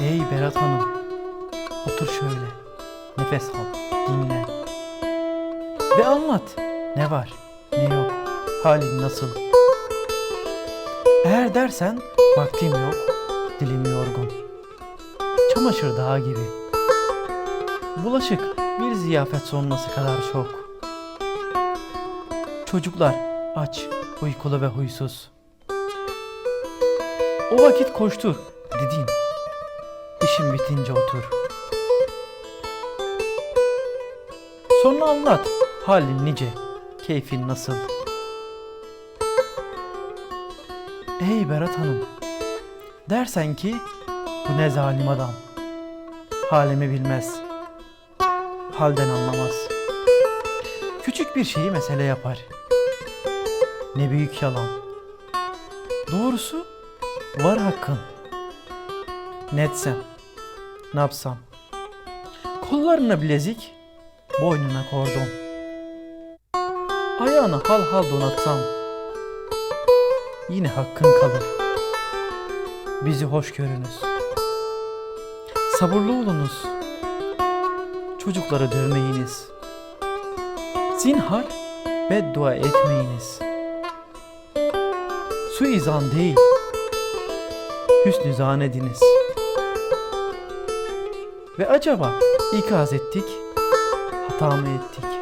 Berat Hanım, otur şöyle. Nefes al, dinle. Ve anlat. Ne var, ne yok, halin nasıl? Eğer dersen vaktim yok, dilim yorgun. Çamaşır dağı gibi. Bulaşık bir ziyafet sonrası kadar çok. Çocuklar aç, uykulu ve huysuz. O vakit koştur, didin. İşin bitince otur. Sonra anlat, halin nice, keyfin nasıl? Ey Berat Hanım, dersen ki bu ne zalim adam. Halimi bilmez, halden anlamaz. Küçük bir şeyi mesele yapar. Ne büyük yalan. Doğrusu var hakkın. Ne etsem, ne yapsam? Kollarına bilezik, boynuna kordon. Ayağına hal hal donatsam, yine hakkın kalır. Bizi hoş görünüz. Sabırlı olunuz. Çocukları dövmeyiniz. Zinhar beddua etmeyiniz. Suizan değil, hüsnü zan ediniz. Ve acaba ikaz ettik, hata mı ettik?